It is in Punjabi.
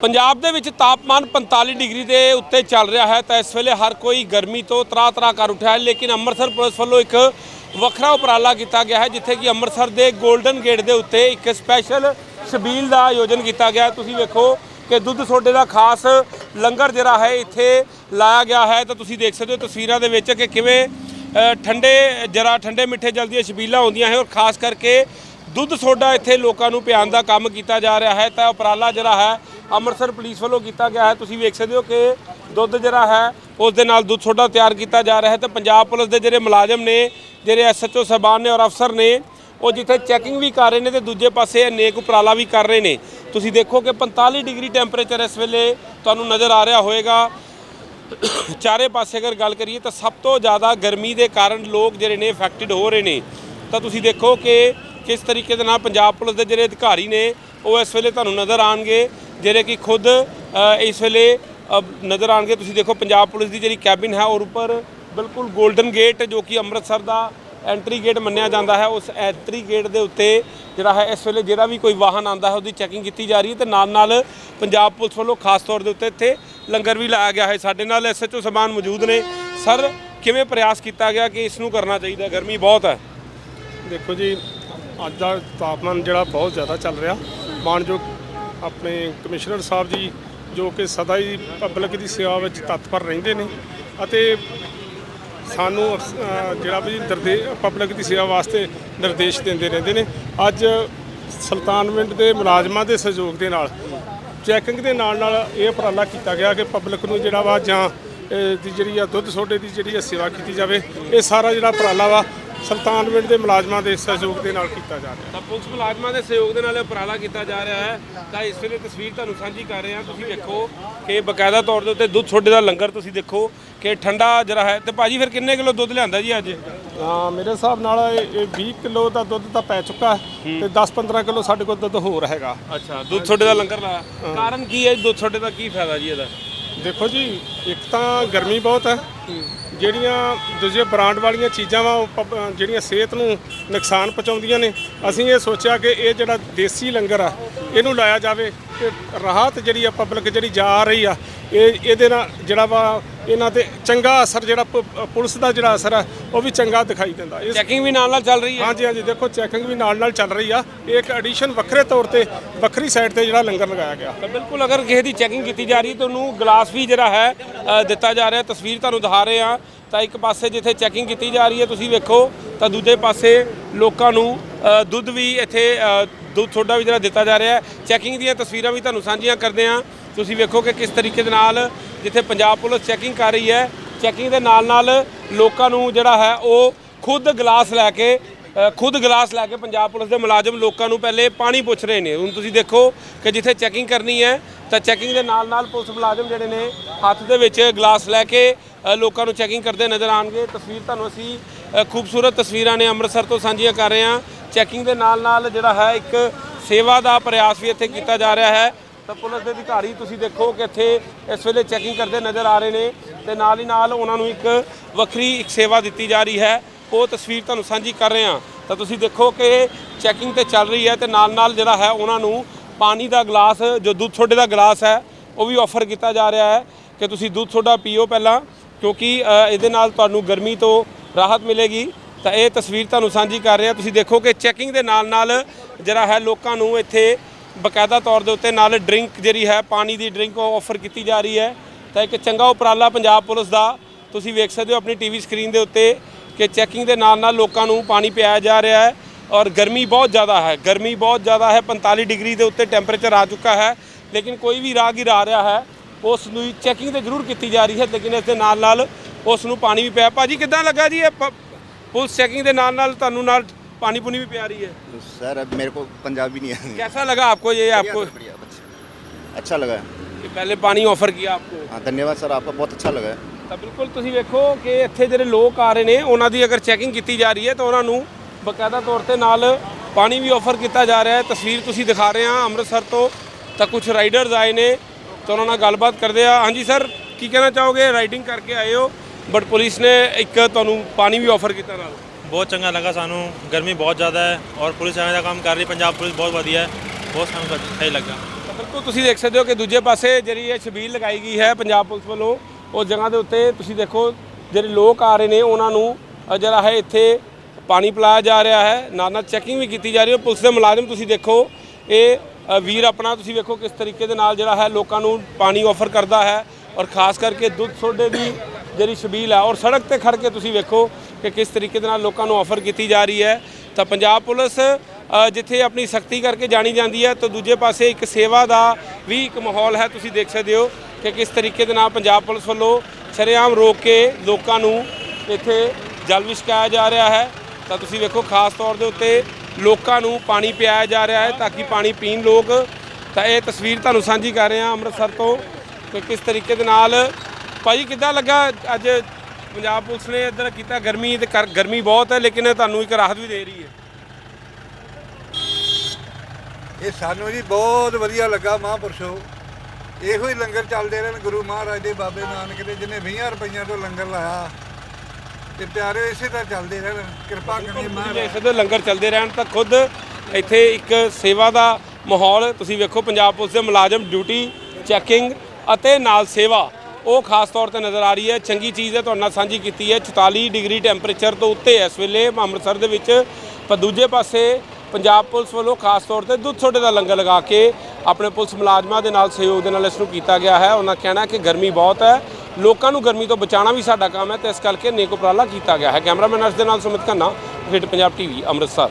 ਪੰਜਾਬ ਦੇ ਵਿੱਚ ਤਾਪਮਾਨ 45 ਡਿਗਰੀ ਦੇ ਉੱਤੇ ਚੱਲ ਰਿਹਾ ਹੈ ਤਾਂ ਇਸ ਵੇਲੇ ਹਰ ਕੋਈ ਗਰਮੀ ਤੋਂ ਤਰਾ ਤਰਾ ਕਰ ਉੱਠਿਆ ਹੈ, ਲੇਕਿਨ ਅੰਮ੍ਰਿਤਸਰ ਪੁਲਿਸ ਵੱਲੋਂ ਇੱਕ ਵੱਖਰਾ ਉਪਰਾਲਾ ਕੀਤਾ ਗਿਆ ਹੈ, ਜਿੱਥੇ ਕਿ ਅੰਮ੍ਰਿਤਸਰ ਦੇ 골ਡਨ ਗੇਟ ਦੇ ਉੱਤੇ ਇੱਕ ਸਪੈਸ਼ਲ ਸ਼ਬੀਲ ਦਾ ਆਯੋਜਨ ਕੀਤਾ ਗਿਆ ਤੁਸੀਂ ਵੇਖੋ ਕਿ ਦੁੱਧ ਸੋਡੇ ਦਾ ਖਾਸ ਲੰਗਰ ਜਿਹੜਾ ਹੈ, ਇੱਥੇ ਲਾਇਆ ਗਿਆ ਹੈ। ਤਾਂ ਤੁਸੀਂ ਦੇਖ ਸਕਦੇ ਹੋ ਤਸਵੀਰਾਂ ਦੇ ਵਿੱਚ ਕਿ ਕਿਵੇਂ ਠੰਡੇ, ਜਰਾ ਠੰਡੇ ਮਿੱਠੇ ਜਲ ਦੀਆਂ ਸ਼ਬੀਲਾਂ ਹੁੰਦੀਆਂ ਹੈ ਔਰ ਖਾਸ ਕਰਕੇ ਦੁੱਧ ਸੋਡਾ ਇੱਥੇ ਲੋਕਾਂ ਨੂੰ ਪਿਆਉਣ ਦਾ ਕੰਮ ਕੀਤਾ ਜਾ ਰਿਹਾ ਹੈ। ਤਾਂ ਉਪਰਾਲਾ ਜਿਹੜਾ ਹੈ ਅੰਮ੍ਰਿਤਸਰ ਪੁਲਿਸ ਵੱਲੋਂ ਕੀਤਾ ਗਿਆ ਹੈ। ਤੁਸੀਂ ਵੇਖ ਸਕਦੇ ਹੋ ਕਿ ਦੁੱਧ ਜਿਹੜਾ ਹੈ, ਉਸ ਦੇ ਨਾਲ ਦੁੱਧ ਸੋਡਾ ਤਿਆਰ ਕੀਤਾ ਜਾ ਰਿਹਾ ਹੈ ਤੇ ਪੰਜਾਬ ਪੁਲਿਸ ਦੇ ਜਿਹੜੇ ਮੁਲਾਜ਼ਮ ਨੇ, ਜਿਹੜੇ ਐਸਐਚਓ ਸਾਹਿਬਾਨ ਨੇ ਔਰ ਅਫਸਰ ਨੇ, ਉਹ ਜਿੱਥੇ ਚੈਕਿੰਗ ਵੀ ਕਰ ਰਹੇ ਨੇ ਤੇ ਦੂਜੇ ਪਾਸੇ ਨੇਕ ਉਪਰਾਲਾ ਵੀ ਕਰ ਰਹੇ ਨੇ। ਤੁਸੀਂ ਦੇਖੋ ਕਿ 45 ਡਿਗਰੀ ਟੈਂਪਰੇਚਰ ਇਸ ਵੇਲੇ ਤੁਹਾਨੂੰ ਨਜ਼ਰ ਆ ਰਿਹਾ ਹੋਵੇਗਾ। ਚਾਰੇ ਪਾਸੇ ਅਗਰ ਗੱਲ ਕਰੀਏ ਤਾਂ ਸਭ ਤੋਂ ਜ਼ਿਆਦਾ ਗਰਮੀ ਦੇ ਕਾਰਨ ਲੋਕ ਜਿਹੜੇ ਨੇ ਇਫੈਕਟਡ ਹੋ ਰਹੇ ਨੇ। ਤਾਂ ਤੁਸੀਂ ਦੇਖੋ ਕਿ ਕਿਸ ਤਰੀਕੇ ਦੇ ਨਾਲ ਪੰਜਾਬ ਪੁਲਿਸ ਦੇ ਜਿਹੜੇ ਅਧਿਕਾਰੀ ਨੇ, ਉਹ ਇਸ ਵੇਲੇ ਤੁਹਾਨੂੰ ਨਜ਼ਰ ਆਣਗੇ ਜਿਹੜੇ ਕਿ ਖੁਦ ਇਸ ਵੇਲੇ ਨਜ਼ਰ ਆਣਗੇ ਤੁਸੀਂ ਦੇਖੋ, ਪੰਜਾਬ ਪੁਲਿਸ ਦੀ ਜਿਹੜੀ ਕੈਬਿਨ ਹੈ, ਔਰ ਉੱਪਰ ਬਿਲਕੁਲ 골ਡਨ ਗੇਟ, ਜੋ ਕਿ ਅੰਮ੍ਰਿਤਸਰ ਦਾ ਐਂਟਰੀ ਗੇਟ ਮੰਨਿਆ ਜਾਂਦਾ ਹੈ। ਉਸ ਐਂਟਰੀ ਗੇਟ ਦੇ ਉੱਤੇ ਜਿਹੜਾ ਹੈ, ਇਸ ਵੇਲੇ ਜਿਹੜਾ ਵੀ ਕੋਈ ਵਾਹਨ ਆਂਦਾ ਹੈ, ਉਹਦੀ ਚੈਕਿੰਗ ਕੀਤੀ ਜਾ ਰਹੀ ਹੈ ਤੇ ਨਾਲ ਨਾਲ ਪੰਜਾਬ ਪੁਲਿਸ ਵੱਲੋਂ ਖਾਸ ਤੌਰ ਦੇ ਉੱਤੇ ਇੱਥੇ ਲੰਗਰ ਵੀ ਲਾਇਆ ਗਿਆ ਹੈ। ਸਾਡੇ ਨਾਲ ਐਸਐਚਓ ਸਮਾਨ ਮੌਜੂਦ ਨੇ। ਸਰ, ਕਿਵੇਂ ਪ੍ਰਯਾਸ ਕੀਤਾ ਗਿਆ ਕਿ ਇਸ ਨੂੰ ਕਰਨਾ ਚਾਹੀਦਾ ਗਰਮੀ ਬਹੁਤ ਹੈ। ਦੇਖੋ ਜੀ, ਅੱਜ ਦਾ ਤਾਪਮਾਨ ਜਿਹੜਾ ਬਹੁਤ ਜ਼ਿਆਦਾ ਚੱਲ ਰਿਹਾ। ਮਾਨਯੋਗ ਆਪਣੇ ਕਮਿਸ਼ਨਰ ਸਾਹਿਬ ਜੀ ਜੋ ਕਿ ਸਦਾ ਹੀ ਪਬਲਿਕ ਦੀ ਸੇਵਾ ਵਿੱਚ ਤਤਪਰ ਰਹਿੰਦੇ ਨੇ ਅਤੇ ਸਾਨੂੰ ਅਫਸ- ਜਿਹੜਾ ਵੀ ਨਿਰਦੇ ਪਬਲਿਕ ਦੀ ਸੇਵਾ ਵਾਸਤੇ ਨਿਰਦੇਸ਼ ਦਿੰਦੇ ਰਹਿੰਦੇ ਨੇ। ਅੱਜ ਸੁਲਤਾਨਵਿੰਡ ਦੇ ਮੁਲਾਜ਼ਮਾਂ ਦੇ ਸਹਿਯੋਗ ਦੇ ਨਾਲ ਚੈਕਿੰਗ ਦੇ ਨਾਲ ਨਾਲ ਇਹ ਉਪਰਾਲਾ ਕੀਤਾ ਗਿਆ ਕਿ ਪਬਲਿਕ ਨੂੰ ਜਿਹੜਾ ਵਾ ਜਾਂ ਅਹ, ਦੀ ਜਿਹੜੀ ਆ ਦੁੱਧ ਸੋਡੇ ਦੀ ਜਿਹੜੀ ਆ ਸੇਵਾ ਕੀਤੀ ਜਾਵੇ। ਇਹ ਸਾਰਾ ਜਿਹੜਾ ਉਪਰਾਲਾ ਵਾ ਸੁਲਤਾਨਵਿੰਡ ਦੇ ਮੁਲਾਜ਼ਮਾਂ ਦੇ ਸਹਿਯੋਗ ਦੇ ਨਾਲ ਕੀਤਾ ਜਾ ਰਿਹਾ ਤਾਂ ਪੁਲਿਸ ਮੁਲਾਜ਼ਮਾਂ ਦੇ ਸਹਿਯੋਗ ਦੇ ਨਾਲ ਇਹ ਉਪਰਾਲਾ ਕੀਤਾ ਜਾ ਰਿਹਾ ਹੈ। ਤਾਂ ਇਸ ਵੇਲੇ ਤਸਵੀਰ ਤੁਹਾਨੂੰ ਸਾਂਝੀ ਕਰ ਰਹੇ ਹਾਂ। ਤੁਸੀਂ ਵੇਖੋ ਕਿ ਬਕਾਇਦਾ ਤੌਰ ਦੇ ਉੱਤੇ ਦੁੱਧ ਛੋਡੇ ਦਾ ਲੰਗਰ ਤੁਸੀਂ ਦੇਖੋ ਕਿ ਠੰਡਾ ਜਿਹੜਾ ਹੈ। ਤੇ ਭਾਜੀ ਫਿਰ ਕਿੰਨੇ ਕਿਲੋ ਦੁੱਧ ਲਿਆਂਦਾ ਜੀ ਅੱਜ? ਹਾਂ ਮੇਰੇ ਹਿਸਾਬ ਨਾਲ ਇਹ ਇਹ 20 ਕਿਲੋ ਦਾ ਦੁੱਧ ਤਾਂ ਪੈ ਚੁੱਕਾ ਹੈ ਤੇ 10-15 ਕਿਲੋ ਸਾਡੇ ਕੋਲ ਦੁੱਧ ਹੋਰ ਹੈਗਾ। ਅੱਛਾ ਦੁੱਧ ਛੋਡੇ ਦਾ ਲੰਗਰ ਲਾਇਆ ਕਾਰਨ ਕੀ ਹੈ? ਦੁੱਧ ਛੋਡੇ ਦਾ ਕੀ ਫਾਇਦਾ ਜੀ ਇਹਦਾ? ਦੇਖੋ ਜੀ ਇੱਕ ਤਾਂ ਗਰਮੀ ਬਹੁਤ ਹੈ। ਜਿਹੜੀਆਂ ਦੂਜੇ ਬ੍ਰਾਂਡ ਵਾਲੀਆਂ ਚੀਜ਼ਾਂ ਵਾ, ਉਹ ਪਬ- ਜਿਹੜੀਆਂ ਸਿਹਤ ਨੂੰ ਨੁਕਸਾਨ ਪਹੁੰਚਾਉਂਦੀਆਂ ਨੇ, ਅਸੀਂ ਇਹ ਸੋਚਿਆ ਕਿ ਇਹ ਜਿਹੜਾ ਦੇਸੀ ਲੰਗਰ ਆ, ਇਹਨੂੰ ਲਾਇਆ ਜਾਵੇ ਤੇ ਰਾਹਤ ਜਿਹੜੀ ਆ ਪਬਲਿਕ ਜਿਹੜੀ ਜਾ ਰਹੀ ਆ, ਇਹ, ਇਹਦੇ ਨਾਲ ਜਿਹੜਾ ਵਾ ਇਹਨਾਂ ਤੇ ਚੰਗਾ ਅਸਰ ਜਿਹੜਾ ਪ- ਪੁਲਿਸ ਦਾ ਜਿਹੜਾ ਅਸਰ ਆ ਉਹ ਵੀ ਚੰਗਾ ਦਿਖਾਈ ਦਿੰਦਾ। ਇਸ ਚੈਕਿੰਗ ਵੀ ਨਾਲ ਨਾਲ ਚੱਲ ਰਹੀ ਹੈ। ਹਾਂਜੀ ਹਾਂਜੀ ਦੇਖੋ ਚੈਕਿੰਗ ਵੀ ਨਾਲ ਨਾਲ ਚੱਲ ਰਹੀ ਆ। ਇਹ ਇੱਕ ਐਡੀਸ਼ਨ ਵੱਖਰੇ ਤੌਰ ਤੇ ਵੱਖਰੀ ਸਾਈਡ ਤੇ ਜਿਹੜਾ ਲੰਗਰ ਲਗਾਇਆ ਗਿਆ। ਤਾਂ ਬਿਲਕੁਲ ਅਗਰ ਕਿਸੇ ਦੀ ਚੈਕਿੰਗ ਕੀਤੀ ਜਾ ਰਹੀ ਹੈ ਤਾਂ ਉਹਨੂੰ ਗਲਾਸ ਵੀ ਜਿਹੜਾ ਹੈ ਅ, ਦਿੱਤਾ ਜਾ ਰਿਹਾ। ਤਸਵੀਰ ਤੁਹਾਨੂੰ ਦਿਖਾ ਰਹੇ ਆ ਤਾਂ ਇੱਕ ਪਾਸੇ ਜਿੱਥੇ ਚੈਕਿੰਗ ਕੀਤੀ ਜਾ ਰਹੀ ਹੈ ਤੁਸੀਂ ਵੇਖੋ ਤਾਂ ਦੂਜੇ ਪਾਸੇ ਲੋਕਾਂ ਨੂੰ ਅ, ਦੁੱਧ ਵੀ ਇੱਥੇ ਅ, ਦੁੱਧ ਸੋਡਾ ਵੀ ਜਿਹੜਾ ਦਿੱਤਾ ਜਾ ਰਿਹਾ ਹੈ। ਚੈਕਿੰਗ ਦੀਆਂ ਤਸਵੀਰਾਂ ਵੀ ਤੁਹਾਨੂੰ ਸਾਂਝੀਆਂ ਕਰਦੇ ਆ ਤੁਸੀਂ ਵੇਖੋ ਕਿ ਕਿਸ ਤਰੀਕੇ ਦੇ ਨਾਲ ਜਿੱਥੇ ਪੰਜਾਬ ਪੁਲਿਸ ਚੈਕਿੰਗ ਕਰ ਰਹੀ ਹੈ। ਚੈਕਿੰਗ ਦੇ ਨਾਲ ਨਾਲ ਲੋਕਾਂ ਨੂੰ ਜਿਹੜਾ ਹੈ, ਉਹ ਖੁਦ ਗਲਾਸ ਲੈ ਕੇ ਖੁਦ ਗਲਾਸ ਲੈ ਕੇ ਪੰਜਾਬ ਪੁਲਿਸ ਦੇ ਮੁਲਾਜ਼ਮ ਲੋਕਾਂ ਨੂੰ ਪਹਿਲੇ ਪਾਣੀ ਪੁੱਛ ਰਹੇ ਨੇ। ਹੁਣ ਤੁਸੀਂ ਦੇਖੋ ਕਿ ਜਿੱਥੇ ਚੈਕਿੰਗ ਕਰਨੀ ਹੈ, ਤਾਂ ਚੈਕਿੰਗ ਦੇ ਨਾਲ ਨਾਲ ਪੁਲਿਸ ਮੁਲਾਜ਼ਮ ਜਿਹੜੇ ਨੇ, ਹੱਥ ਦੇ ਵਿੱਚ ਗਲਾਸ ਲੈ ਕੇ ਲੋਕਾਂ ਨੂੰ ਚੈਕਿੰਗ ਕਰਦੇ ਨਜ਼ਰ ਆਣਗੇ ਤਸਵੀਰ ਤੁਹਾਨੂੰ ਅਸੀਂ ਖੂਬਸੂਰਤ ਤਸਵੀਰਾਂ ਨੇ ਅੰਮ੍ਰਿਤਸਰ ਤੋਂ ਸਾਂਝੀਆਂ ਕਰ ਰਹੇ ਹਾਂ। ਚੈਕਿੰਗ ਦੇ ਨਾਲ ਨਾਲ ਜਿਹੜਾ ਹੈ, ਇੱਕ ਸੇਵਾ ਦਾ ਪ੍ਰਯਾਸ ਵੀ ਇੱਥੇ ਕੀਤਾ ਜਾ ਰਿਹਾ ਹੈ। ਤਾਂ ਪੁਲਿਸ ਦੇ ਅਧਿਕਾਰੀ ਤੁਸੀਂ ਦੇਖੋ ਕਿ ਇੱਥੇ ਇਸ ਵੇਲੇ ਚੈਕਿੰਗ ਕਰਦੇ ਨਜ਼ਰ ਆ ਰਹੇ ਨੇ ਤੇ ਨਾਲ ਹੀ ਨਾਲ ਉਹਨਾਂ ਨੂੰ ਇੱਕ ਵੱਖਰੀ ਇੱਕ ਸੇਵਾ ਦਿੱਤੀ ਜਾ ਰਹੀ ਹੈ। ਉਹ ਤਸਵੀਰ ਤੁਹਾਨੂੰ ਸਾਂਝੀ ਕਰ ਰਹੇ ਹਾਂ। ਤਾਂ ਤੁਸੀਂ ਦੇਖੋ ਕਿ ਚੈਕਿੰਗ ਤੇ ਚੱਲ ਰਹੀ ਹੈ ਤੇ ਨਾਲ ਨਾਲ ਜਿਹੜਾ ਹੈ ਉਹਨਾਂ ਨੂੰ ਪਾਣੀ ਦਾ ਗਲਾਸ, ਜੋ ਦੁੱਧ ਸੋਡੇ ਦਾ ਗਲਾਸ ਹੈ, ਉਹ ਵੀ ਆਫਰ ਕੀਤਾ ਜਾ ਰਿਹਾ ਹੈ ਕਿ ਤੁਸੀਂ ਦੁੱਧ ਸੋਡਾ ਪੀਓ ਪਹਿਲਾਂ, ਕਿਉਂਕਿ ਇਹਦੇ ਨਾਲ ਤੁਹਾਨੂੰ ਗਰਮੀ ਤੋਂ ਰਾਹਤ ਮਿਲੇਗੀ। ਤਾਂ ਇਹ ਤਸਵੀਰ ਤੁਹਾਨੂੰ ਸਾਂਝੀ ਕਰ ਰਿਹਾ ਤੁਸੀਂ ਦੇਖੋ ਕਿ ਚੈਕਿੰਗ ਦੇ ਨਾਲ ਨਾਲ ਜਿਹੜਾ ਹੈ ਲੋਕਾਂ ਨੂੰ ਇੱਥੇ ਬਕਾਇਦਾ ਤੌਰ ਦੇ ਉੱਤੇ ਨਾਲ ਡਰਿੰਕ ਜਿਹੜੀ ਹੈ, ਪਾਣੀ ਦੀ ਡਰਿੰਕ ਉਹ ਆਫਰ ਕੀਤੀ ਜਾ ਰਹੀ ਹੈ। ਤਾਂ ਇੱਕ ਚੰਗਾ ਉਪਰਾਲਾ ਪੰਜਾਬ ਪੁਲਿਸ ਦਾ, ਤੁਸੀਂ ਵੇਖ ਸਕਦੇ ਹੋ ਆਪਣੀ ਟੀਵੀ ਸਕਰੀਨ ਦੇ ਉੱਤੇ ਕਿ ਚੈਕਿੰਗ ਦੇ ਨਾਲ ਨਾਲ ਲੋਕਾਂ ਨੂੰ ਪਾਣੀ ਪਿਆਇਆ ਜਾ ਰਿਹਾ ਹੈ ਔਰ ਗਰਮੀ ਬਹੁਤ ਜ਼ਿਆਦਾ ਹੈ। ਗਰਮੀ ਬਹੁਤ ਜ਼ਿਆਦਾ ਹੈ 45 ਡਿਗਰੀ ਦੇ ਉੱਤੇ ਟੈਂਪਰੇਚਰ ਆ ਚੁੱਕਾ ਹੈ। ਲੇਕਿਨ ਕੋਈ ਵੀ ਰਾਹਗੀਰ ਆ ਰਿਹਾ ਹੈ, ਉਸ ਨੂੰ ਚੈਕਿੰਗ ਤੇ ਜ਼ਰੂਰ ਕੀਤੀ ਜਾ ਰਹੀ ਹੈ, ਲੇਕਿਨ ਇਸ ਦੇ ਨਾਲ ਨਾਲ ਉਸ ਨੂੰ ਪਾਣੀ ਵੀ ਪਿਆ। ਭਾਜੀ ਕਿੱਦਾਂ ਲੱਗਾ ਜੀ ਇਹ ਪ- ਪੁਲਿਸ ਚੈਕਿੰਗ ਦੇ ਨਾਲ ਨਾਲ ਤੁਹਾਨੂੰ ਨਾਲ ਪਾਣੀ ਪੁਣੀ ਵੀ ਪਿਆ ਰਹੀ है सर अब मेरे को पंजाबी नहीं आती कैसा लगा आपको ये आपको बढ़िया अच्छा अच्छा लगा है कि पहले पानी ऑफर किया आपको हाँ धन्यवाद सर आपका बहुत अच्छा लगा है ਤਾਂ ਬਿਲਕੁਲ ਤੁਸੀਂ ਵੇਖੋ ਕਿ ਇੱਥੇ ਜਿਹੜੇ ਲੋਕ ਆ ਰਹੇ ਨੇ ਉਹਨਾਂ ਦੀ ਅਗਰ ਚੈਕਿੰਗ ਕੀਤੀ ਜਾ ਰਹੀ ਹੈ ਤਾਂ ਉਹਨਾਂ ਨੂੰ ਬਕਾਇਦਾ ਤੌਰ ਤੇ ਨਾਲ ਪਾਣੀ ਵੀ ਆਫਰ ਕੀਤਾ ਜਾ ਰਿਹਾ ਹੈ ਤਸਵੀਰ ਤੁਸੀਂ ਦਿਖਾ ਰਹੇ ਹਾਂ ਅੰਮ੍ਰਿਤਸਰ ਤੋਂ ਤਾਂ ਕੁਝ ਰਾਈਡਰਸ ਆਏ ਨੇ ਤਾਂ ਉਹਨਾਂ ਨਾਲ ਗੱਲਬਾਤ ਕਰਦੇ ਆ ਹਾਂਜੀ ਸਰ ਕੀ ਕਹਿਣਾ ਚਾਹੋਗੇ ਰਾਈਡਿੰਗ ਕਰਕੇ ਆਏ ਹੋ ਬਟ ਪੁਲਿਸ ਨੇ ਇੱਕ ਤੁਹਾਨੂੰ ਪਾਣੀ ਵੀ ਆਫਰ ਕੀਤਾ ਨਾਲ ਬਹੁਤ ਚੰਗਾ ਲੱਗਾ ਸਾਨੂੰ। ਗਰਮੀ ਬਹੁਤ ਜ਼ਿਆਦਾ ਹੈ ਔਰ ਪੁਲਿਸ ਐਵੇਂ ਦਾ ਕੰਮ ਕਰ ਰਹੀ ਪੰਜਾਬ ਪੁਲਿਸ ਬਹੁਤ ਵਧੀਆ ਹੈ। ਬਹੁਤ ਸਾਨੂੰ ਸਹੀ ਲੱਗਾ। ਬਿਲਕੁਲ ਤੁਸੀਂ ਦੇਖ ਸਕਦੇ ਹੋ ਕਿ ਦੂਜੇ ਪਾਸੇ ਜਿਹੜੀ ਇਹ ਛਬੀਲ ਲਗਾਈ ਗਈ ਹੈ ਪੰਜਾਬ ਪੁਲਿਸ ਵੱਲੋਂ ਉਸ ਜਗ੍ਹਾ ਦੇ ਉੱਤੇ ਤੁਸੀਂ ਦੇਖੋ ਜਿਹੜੇ ਲੋਕ ਆ ਰਹੇ ਨੇ, ਉਹਨਾਂ ਨੂੰ ਜਿਹੜਾ ਹੈ ਇੱਥੇ ਪਾਣੀ ਪਿਲਾਇਆ ਜਾ ਰਿਹਾ ਹੈ। ਨਾਲ ਨਾਲ ਚੈਕਿੰਗ ਵੀ ਕੀਤੀ ਜਾ ਰਹੀ ਹੈ। ਪੁਲਿਸ ਦੇ ਮੁਲਾਜ਼ਮ ਤੁਸੀਂ ਦੇਖੋ, ਇਹ ਵੀਰ ਆਪਣਾ ਤੁਸੀਂ ਵੇਖੋ ਕਿਸ ਤਰੀਕੇ ਦੇ ਨਾਲ ਜਿਹੜਾ ਹੈ ਲੋਕਾਂ ਨੂੰ ਪਾਣੀ ਆਫਰ ਕਰਦਾ ਹੈ। ਔਰ ਖਾਸ ਕਰਕੇ ਦੁੱਧ ਸੋਡੇ ਦੀ ਜਿਹੜੀ ਛਬੀਲ ਹੈ, ਔਰ ਸੜਕ ਤੇ ਖੜ ਕੇ ਤੁਸੀਂ ਵੇਖੋ ਕਿ ਕਿਸ ਤਰੀਕੇ ਦੇ ਨਾਲ ਲੋਕਾਂ ਨੂੰ ਆਫਰ ਕੀਤੀ ਜਾ ਰਹੀ ਹੈ, ਤਾਂ ਪੰਜਾਬ ਪੁਲਿਸ ਜਿੱਥੇ ਆਪਣੀ ਸਖਤੀ ਕਰਕੇ ਜਾਣੀ ਜਾਂਦੀ ਹੈ, ਤਾਂ ਦੂਜੇ ਪਾਸੇ ਇੱਕ ਸੇਵਾ ਦਾ ਵੀ ਇੱਕ ਮਾਹੌਲ ਹੈ, ਤੁਸੀਂ ਦੇਖ ਸਕਦੇ ਹੋ ਕਿ ਕਿਸ ਤਰੀਕੇ ਦੇ ਨਾਲ ਪੰਜਾਬ ਪੁਲਿਸ ਵੱਲੋਂ ਸ਼ਰੇਆਮ ਰੋਕ ਕੇ ਲੋਕਾਂ ਨੂੰ ਇੱਥੇ ਜਲ ਵਿਛਕਾਇਆ ਜਾ ਰਿਹਾ ਹੈ। ਤਾਂ ਤੁਸੀਂ ਵੇਖੋ, ਖਾਸ ਤੌਰ ਦੇ ਉੱਤੇ ਲੋਕਾਂ ਨੂੰ ਪਾਣੀ ਪਿਆਇਆ ਜਾ ਰਿਹਾ ਹੈ, ਤਾਂ ਕਿ ਪਾਣੀ ਪੀਣ ਲੋਕ, ਤਾਂ ਇਹ ਤਸਵੀਰ ਤੁਹਾਨੂੰ ਸਾਂਝੀ ਕਰ ਰਹੇ ਹਾਂ ਅੰਮ੍ਰਿਤਸਰ ਤੋਂ ਕਿ ਕਿਸ ਤਰੀਕੇ ਦੇ ਨਾਲ ਭਾਈ ਕਿੱਦਾਂ ਲੱਗਾ ਅੱਜ ਪੰਜਾਬ ਪੁਲਿਸ ਨੇ ਇੱਧਰ ਕੀਤਾ ਗਰਮੀ ਤੇ ਕਰ- ਗਰਮੀ ਬਹੁਤ ਹੈ ਲੇਕਿਨ ਇਹ ਤੁਹਾਨੂੰ ਇੱਕ ਰਾਹਤ ਵੀ ਦੇ ਰਹੀ ਹੈ। ਇਹ ਸਾਨੂੰ ਜੀ ਬਹੁਤ ਵਧੀਆ ਲੱਗਾ ਮਹਾਂਪੁਰਸ਼ੋ। ਇਹੋ ਹੀ ਲੰਗਰ ਚੱਲਦੇ ਰਹਿਣ ਗੁਰੂ ਮਹਾਰਾਜ ਦੇ ਬਾਬੇ ਨਾਨਕ ਦੇ ਜਿਹਨੇ 20 ਰੁਪਈਆਂ ਤੋਂ ਲੰਗਰ ਲਾਇਆ। ਤੇ ਪਿਆਰੇ ਇਸੇ ਤਰ੍ਹਾਂ ਚੱਲਦੇ ਰਹਿਣ ਕਿਰਪਾ ਕਰੇ ਤੁਸੀਂ ਮਹਾਰਾਜ। ਸਕਦੇ ਹੋ ਲੰਗਰ ਚੱਲਦੇ ਰਹਿਣ ਤਾਂ ਖੁਦ ਇੱਥੇ ਇੱਕ ਸੇਵਾ ਦਾ ਮਾਹੌਲ ਤੁਸੀਂ ਵੇਖੋ ਪੰਜਾਬ ਪੁਲਿਸ ਦੇ ਮੁਲਾਜ਼ਮ ਡਿਊਟੀ ਚੈਕਿੰਗ ਅਤੇ ਨਾਲ ਸੇਵਾ ਉਹ ਖਾਸ ਤੌਰ ਤੇ ਨਜ਼ਰ ਆ ਰਹੀ ਹੈ। ਚੰਗੀ ਚੀਜ਼ ਹੈ, ਤੁਹਾਡੇ ਨਾਲ ਸਾਂਝੀ ਕੀਤੀ ਹੈ। 44 ਡਿਗਰੀ ਟੈਂਪਰੇਚਰ ਤੋਂ ਉੱਤੇ ਇਸ ਵੇਲੇ, ਅੰਮ੍ਰਿਤਸਰ ਦੇ ਵਿੱਚ। ਪਰ ਦੂਜੇ ਪਾਸੇ ਪੰਜਾਬ ਪੁਲਿਸ ਵੱਲੋਂ ਖਾਸ ਤੌਰ ਤੇ ਦੁੱਧ ਛੋਟੇ ਦਾ ਲੰਗਰ ਲਗਾ ਕੇ ਆਪਣੇ ਪੁਲਿਸ ਮੁਲਾਜ਼ਮਾਂ ਦੇ ਨਾਲ ਸਹਿਯੋਗ ਦੇ ਨਾਲ ਇਸ ਨੂੰ ਕੀਤਾ ਗਿਆ ਹੈ। ਉਹਨਾਂ ਕਹਿਣਾ ਕਿ ਗਰਮੀ ਬਹੁਤ ਹੈ। ਲੋਕਾਂ ਨੂੰ ਗਰਮੀ ਤੋਂ ਬਚਾਉਣਾ ਵੀ ਸਾਡਾ ਕੰਮ ਹੈ ਤੇ ਇਸ ਕਰਕੇ ਨੇਕ ਉਪਰਾਲਾ ਕੀਤਾ ਗਿਆ ਹੈ। ਕੈਮਰਾਮੈਨ ਅਰਸ਼ ਦੇ ਨਾਲ ਸੁਮਿਤ ਖੰਨਾ ਫਿਟ ਪੰਜਾਬ ਟੀਵੀ ਅੰਮ੍ਰਿਤਸਰ।